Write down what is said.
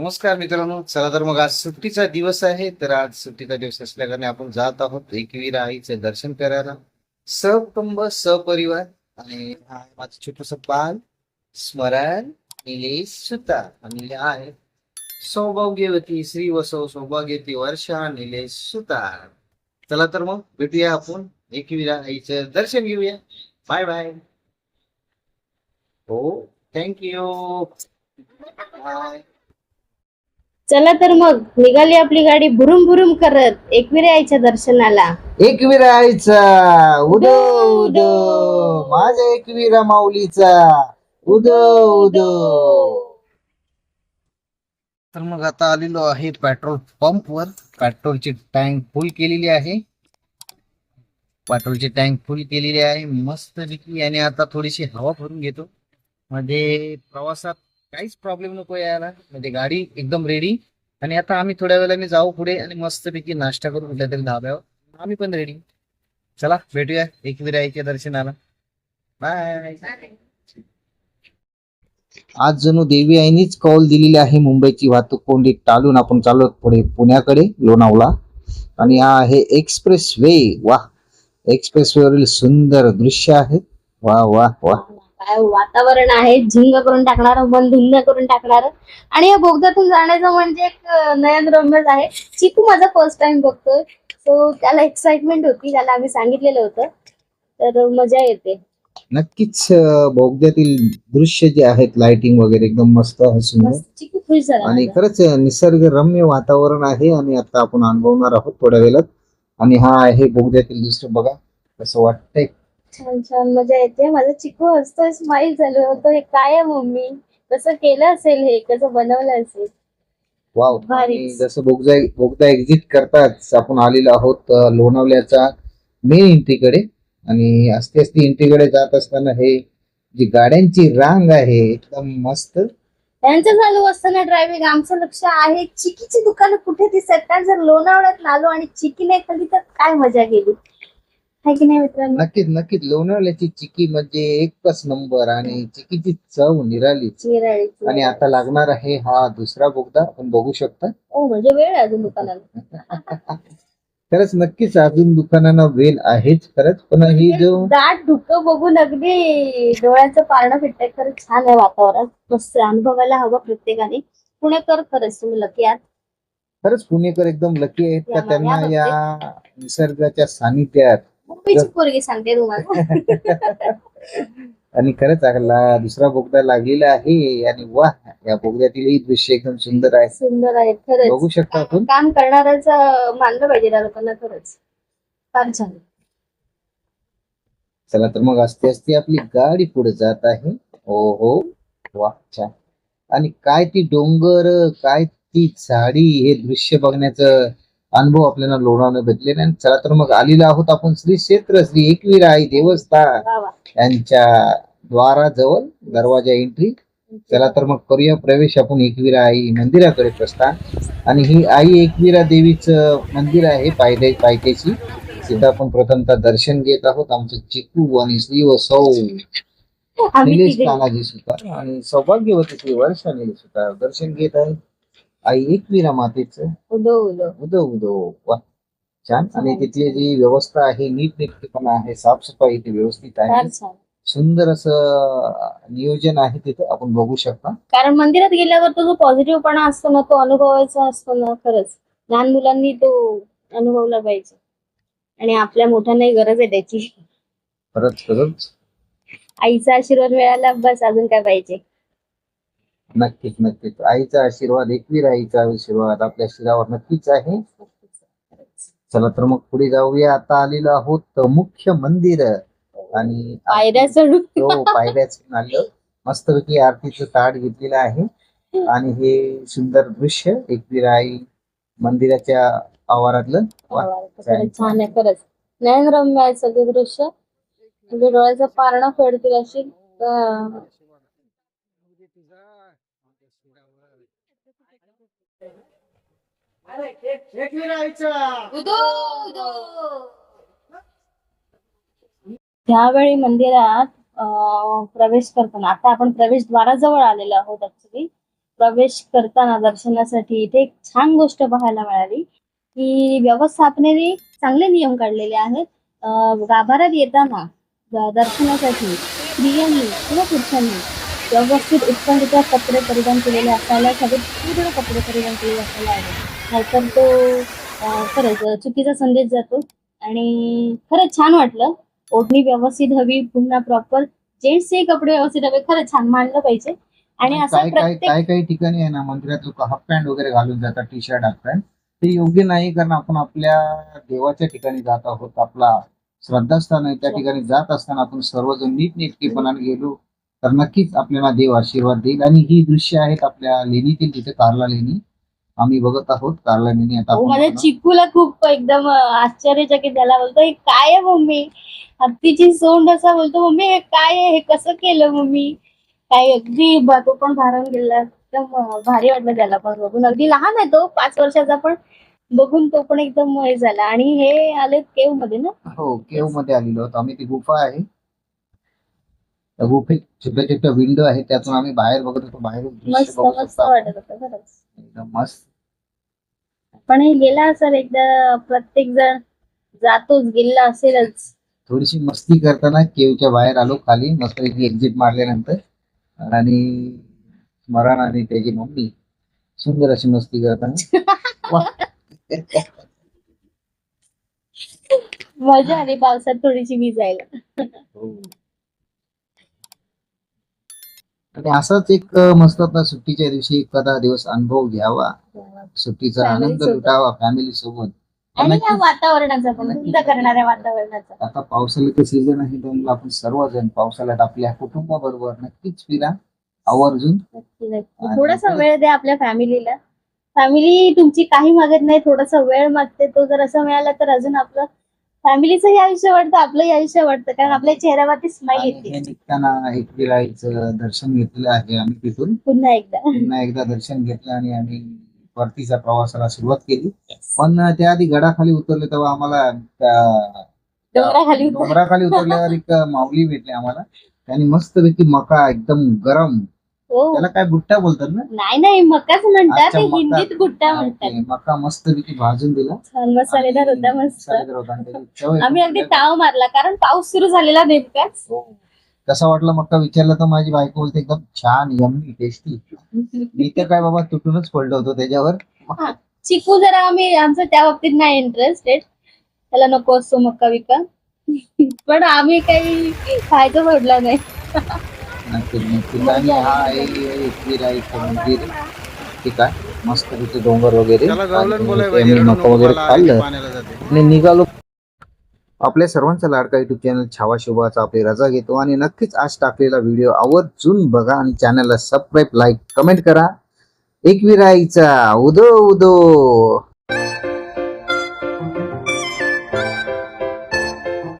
नमस्कार मित्रांनो. चला तर मग आज सुट्टीचा दिवस आहे. तर आज सुट्टीचा दिवस असल्याकारणे आपण जात आहोत एकवीर आईचे दर्शन करायला. सकुटुंब सपरिवार आणि माझं छोटस बाल स्मरण निलेश सुतार आणि आहे सौभाग्यवती श्री वसव सौभाग्यवती वर्षा निलेश सुतार चला तर मग भेटूया आपण एकवीरा आईचं दर्शन घेऊया. Bye bye. हो थँक्यू बाय चला तर मग निघाली आपली गाडी भुरुम भुरुम करत एकविरे आईच्या दर्शनाला. एकवीर आईचा उदो उदो माझ्या एकवीरा माऊलीचा उदो उदो. तर मग आता आलेलो आहे पेट्रोल पंप वर पेट्रोलची टँक फुल केलेली आहे. पेट्रोलची टँक फुल केलेली आहे. मस्त आणि आता थोडीशी हवा भरून घेतो. म्हणजे प्रवासात काहीच प्रॉब्लेम नको यायला. म्हणजे गाडी एकदम रेडी आणि आता आम्ही थोड्या वेळाने जाऊ पुढे आणि मस्तपैकी नाश्ता करू कुठल्या तरी धाब्यावर. आम्ही पण रेडी चला भेटूया एकवीर आईच्या दर्शनाला. बाय आज जणू देवी आईनीच कौल दिलेली आहे मुंबईची वाहतूक कोंडी टाळून आपण चाललो पुढे पुण्याकडे लोणावळा. आणि हा आहे एक्सप्रेस वे वा एक्सप्रेस वेवरील सुंदर दृश्य आहे. वा वा वा काय वातावरण आहे झिंग करून टाकणार मन धिंग करून टाकणार. आणि या बोगद्यातून जाण्याचं म्हणजे एक अं, नयनरम्यच आहे. चिकू माझा फर्स्ट टाइम बघतोय. सो त्याला एक्साइटमेंट होती त्याला आम्ही सांगितलेलं होतं. तर मजा येते. नक्कीच अं, बोगद्यातील दृश्य जे आहेत लाइटिंग वगैरे एकदम मस्त आहे सुंदर. मस्त चिकू खुश झाला आणि माझा. खरंच निसर्गरम्य वातावरण आहे आणि आता आपण अनुभवणार आहोत थोड्या वेळात. आणि हा आहे बोगद्यातील दुसरं बघा कसं वाटतंय. छान छान मजा येते. माझा चिकू हसतोय स्माईल झालं होतं. हे काय आहे मम्मी? कसं केलं असेल हे? कसं बनवलं असेल? वाव भारीच. आणि जसं बोगदा बोगदा एक्झिट करताच आपण आलेलो आहोत अं, लोणावल्याच्या मेन एंट्रीकडे आणि असते असते एंट्रीकडे जात असताना हे जी गाड्यांची रांग आहे एकदम मस्त. त्यांचं चालू असताना ड्रायव्हिंग आमचं लक्ष आहे. चिकीची दुकानं कुठे दिसत कारण जर लोणावळ्यात आलो आणि चिकी नाही खाल्ली तर काय मजा गेली? आहे की नाही मित्रांनो? नक्कीच नक्कीच. लोणावल्याची चिकी म्हणजे एकच नंबर आणि चिकीची चव निरालीच चिराळीची. आणि आता लागणार आहे हा दुसरा बोगदा. आपण बघू शकता. म्हणजे वेळ आहे अजून दुकानाला. खरंच नक्कीच अजून दुकानांना वेल आहेच. खरंच पण ही जो दाट धुकं बघून अगदी डोळ्याचं पारणं फिटतंय खरंच छान आहे वातावरण. मस्त आहे. अनुभवायला हवं प्रत्येकाने. पुणेकर खरंच तुम्ही लकी आहात. खरंच पुणेकर एकदम लकी आहेत. का या त्यांना या निसर्गाच्या सानिध्यात मुंबईची पोरगी सांगते तुम्हाला. आणि खरंच आपला दुसरा बोगदा लागलेला आहे आणि वा या बोगद्यातीलही दृश्य एकदम सुंदर आहे. सुंदर आहे खरंच. बघू शकता आपण. काम करणाऱ्याच मानलं पाहिजे त्या लोकांना खरंच. फार छान चला तर मग असते असते आपली गाडी पुढे जात आहे. हो हो. वा छान. आणि काय ती डोंगर काय ती झाडी हे दृश्य बघण्याचं अनुभव आपल्याला लोणावलं भेटले आणि चला तर मग आलेलो आहोत आपण श्री क्षेत्र श्री एकवीर आई देवस्थान यांच्या द्वाराजवळ दरवाजा एंट्री चला तर मग करूया प्रवेश. आपण एकविरा आई मंदिराकडे प्रस्थान. आणि ही आई एकविरा देवीचं मंदिर आहे पायदे पायथ्याची तिथं आपण प्रथमतः दर्शन घेत आहोत. आमचं चिकू आणि श्री व सौ. निलेश तानाजी सुतार. आणि सौभाग्यवती श्री वर्षा निलेश सुतार. दर्शन घेत आहे. आई एकविरा मातेचं. उदो उदो. उदो उदो. वा छान. आणि तिथली जी व्यवस्था आहे नीटनेटकेपणा आहे साफसफाई इथे व्यवस्थित आहे. छान. सुंदर असं नियोजन आहे तिथं. आपण बघू शकता. कारण मंदिरात गेल्यावर तो जो पॉझिटिव्हपणा असतो ना तो अनुभवायचा असतो ना खरंच. लहान मुलांनी तो अनुभवला पाहिजे. आणि आपल्या मोठ्यांनाही गरज आहे त्याची. खरंच खरंच. आईचा आशीर्वाद मिळाला बस अजून काय पाहिजे? नक्कीच नक्कीच. आईचा आशीर्वाद एकवीर आईचा आशीर्वाद आपल्या शिरावर नक्कीच आहे. चला तर मग पुढे जाऊया. आता आलेलो आहोत मुख्य मंदिर आणि पायऱ्या चढून. हो पायऱ्याच आलं मस्तपैकी आरतीचं ताट घेतलेलं आहे. आणि हे सुंदर दृश्य एकवीर आई मंदिराच्या आवारातलं छान आहे खरंच. आहे सगळे दृश्य. म्हणजे डोळ्याचं पारणं फेडतील अशी अं, त्यावेळी मंदिरात प्रवेश करताना आता आपण प्रवेशद्वाराजवळ आलेलो आहोत ऍक्च्युली प्रवेश करताना दर्शनासाठी इथे एक छान गोष्ट पाहायला मिळाली की व्यवस्थापनेने चांगले नियम काढलेले आहेत. गाभाऱ्यात येताना दर्शनासाठी स्त्रियांनी किंवा पुरुषांनी व्यवस्थित उत्तमरित्या कपडे परिधान केलेले असायला हवे पूर्ण कपडे परिधान केलेले असायला हवे नाहीतर तो खरंच चुकीचा संदेश जातो. आणि खरंच छान वाटलं. ओढणी व्यवस्थित हवी पुन्हा प्रॉपर जेंट्सचे कपडे व्यवस्थित हवे खरंच छान मानलं पाहिजे. आणि असं काही काही प्रत्येक काही काही ठिकाणी आहे ना मंदिरात लोक हाफ पॅन्ट वगैरे घालून जातात टी शर्ट हाफ पॅन्ट ते योग्य नाही कारण आपण आपल्या देवाच्या ठिकाणी जात आहोत. आपला श्रद्धास्थान आहे त्या ठिकाणी जात असताना आपण सर्वजण नीटनेटकेपणाने गेलो. तर नक्कीच आपल्याला देव आशीर्वाद देईल. आणि ही दृश्य आहेत आपल्या लेणीतील तिथे कारला लेणी. आम्ही बघत आहोत कारला लेणी आता हो, माझ्या. चिकूला खूप एकदम आश्चर्यचकित झाला. बोलतो हे काय आहे मम्मी? हत्तीची सोंड असा बोलतो मम्मी हे काय आहे? हे कसं केलं मम्मी? काय अगदी ब- तो पण भारून गेला. एकदम अं, भारी वाटलं त्याला पण बघून. अगदी लहान आहे तो पाच वर्षाचा पण. बघून तो पण एकदम हे झाला. आणि हे आले केवमध्ये ना? हो केवमध्ये आलेलो आहोत. आम्ही ती गुफा आहे. गुफेत छोट्या छोट्या विंडो आहेत त्यातून आम्ही बाहेर बघत होतो बाहेर दृश्य मस्त बघत मस्त होतो. वाटत होतं खरंच. एकदम मस्त. पण हे गेला असेल एकदा प्रत्येक जण जातोच गेला असेलच. थोडीशी मस्ती करताना केवच्या बाहेर आलो खाली मस्त एक्झिट मारल्यानंतर. आणि स्मरण आणि त्याची मम्मी सुंदर अशी मस्ती करताना. वा. मजा आली पावसात थोडीशी भिजायला. आणि असाच एक मस्त आपला सुट्टीच्या दिवशी एखादा दिवस अनुभव घ्यावा सुट्टीचा आनंद. लुटावा फॅमिली सोबत आणि या नक्कीच. वातावरणाचा पण नक्कीच. थंड करणाऱ्या वातावरणाचा आता पावसाळ्याचं सीझन आहे त्यामुळे आपण सर्वजण पावसाळ्यात आपल्या कुटुंबाबरोबर नक्कीच फिरा आवर्जून थोडासा वेळ द्या आपल्या फॅमिलीला फॅमिली तुमची काही मागत नाही थोडासा वेळ मागते तो जर असं मिळाला तर अजून आपलं फॅमिलीचंही आयुष्य वाटतं आपलंही आयुष्य वाटतं कारण आपल्या चेहऱ्यावरती स्माईल आणि येते. निघताना एकविराईचं दर्शन घेतलेलं आहे आम्ही तिथून. पुन्हा एकदा. पुन्हा एकदा दर्शन घेतलं आणि आम्ही परतीच्या प्रवासाला सुरुवात केली. पण त्याआधी गडाखाली उतरले तेव्हा आम्हाला त्या- डोंगराखाली उतर- डोंगराखाली उतरल्यावर एक माऊली भेटले आम्हाला. त्यांनी मस्तपैकी मका एकदम गरम हो. त्याला काय बुट्टा बोलतात ना? नाही नाही मकाच म्हणतात. अच्छा, ते मका. हिंदीत गुट्टा म्हणतात. मका मस्तपैकी भाजून दिला. छान मसालेदार आणि होता मस्त. मसालेदार होता आणि त्याची चव एकदम आम्ही अगदी. ताव मारला कारण पाऊस सुरू झालेला नेमकाच. हो. कसा वाटला मक्का? विचारला तर माझी बायको बोलते एकदम छान यम्मी टेस्टी मी तर काय बाबा तुटूनच पडलो होतो त्याच्यावर. चिकू जरा आम्ही आमचं त्या बाबतीत नाही इंटरेस्टेड त्याला नको असतो मक्का विका पण आम्ही काही खायचं सोडलं नाही. नक्कीच नक्कीच. आणि हा आहे एकवीर आहे इथं मंदिर. ठीक आहे. मस्त तिथे डोंगर वगैरे. त्याला गावलन बोलाय आम्ही मका वगैरे खाल्लं. पाण्याला जाते. आणि निघालो. आपल्या सर्वांचा लाडका युट्यूब चॅनल छावा शुभाचा आपली रजा घेतो. आणि नक्कीच आज टाकलेला व्हिडिओ आवर्जून बघा आणि चॅनलला सबस्क्राईब लाईक कमेंट करा. एकविराईचा उदो उदो.